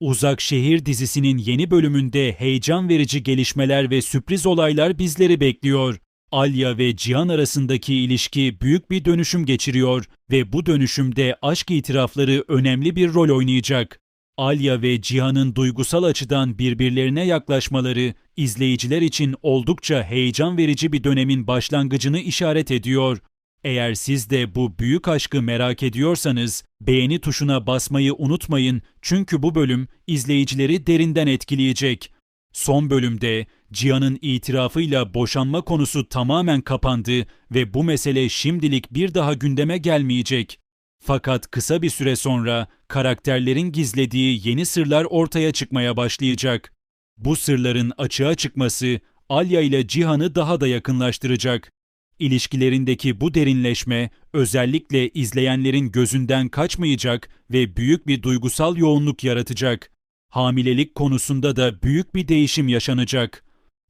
Uzak Şehir dizisinin yeni bölümünde heyecan verici gelişmeler ve sürpriz olaylar bizleri bekliyor. Alya ve Cihan arasındaki ilişki büyük bir dönüşüm geçiriyor ve bu dönüşümde aşk itirafları önemli bir rol oynayacak. Alya ve Cihan'ın duygusal açıdan birbirlerine yaklaşmaları izleyiciler için oldukça heyecan verici bir dönemin başlangıcını işaret ediyor. Eğer siz de bu büyük aşkı merak ediyorsanız beğeni tuşuna basmayı unutmayın çünkü bu bölüm izleyicileri derinden etkileyecek. Son bölümde Cihan'ın itirafıyla boşanma konusu tamamen kapandı ve bu mesele şimdilik bir daha gündeme gelmeyecek. Fakat kısa bir süre sonra karakterlerin gizlediği yeni sırlar ortaya çıkmaya başlayacak. Bu sırların açığa çıkması Alya ile Cihan'ı daha da yakınlaştıracak. İlişkilerindeki bu derinleşme özellikle izleyenlerin gözünden kaçmayacak ve büyük bir duygusal yoğunluk yaratacak. Hamilelik konusunda da büyük bir değişim yaşanacak.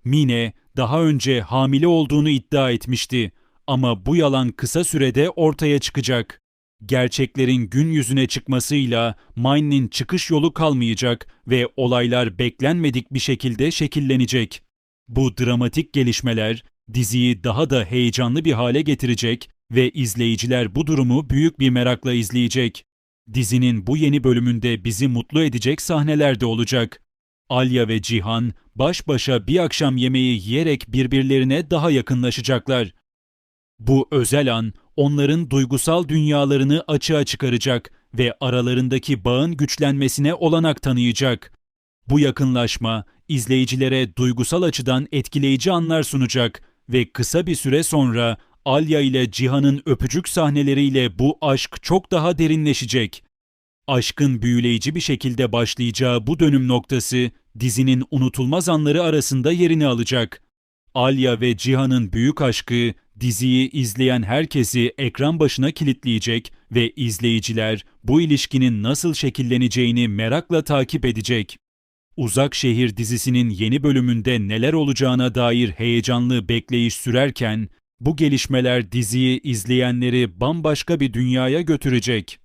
Mine daha önce hamile olduğunu iddia etmişti ama bu yalan kısa sürede ortaya çıkacak. Gerçeklerin gün yüzüne çıkmasıyla Mine'nin çıkış yolu kalmayacak ve olaylar beklenmedik bir şekilde şekillenecek. Bu dramatik gelişmeler diziyi daha da heyecanlı bir hale getirecek ve izleyiciler bu durumu büyük bir merakla izleyecek. Dizinin bu yeni bölümünde bizi mutlu edecek sahneler de olacak. Alya ve Cihan baş başa bir akşam yemeği yiyerek birbirlerine daha yakınlaşacaklar. Bu özel an onların duygusal dünyalarını açığa çıkaracak ve aralarındaki bağın güçlenmesine olanak tanıyacak. Bu yakınlaşma izleyicilere duygusal açıdan etkileyici anlar sunacak ve kısa bir süre sonra Alya ile Cihan'ın öpücük sahneleriyle bu aşk çok daha derinleşecek. Aşkın büyüleyici bir şekilde başlayacağı bu dönüm noktası dizinin unutulmaz anları arasında yerini alacak. Alya ve Cihan'ın büyük aşkı diziyi izleyen herkesi ekran başına kilitleyecek ve izleyiciler bu ilişkinin nasıl şekilleneceğini merakla takip edecek. Uzak Şehir dizisinin yeni bölümünde neler olacağına dair heyecanlı bekleyiş sürerken bu gelişmeler diziyi izleyenleri bambaşka bir dünyaya götürecek.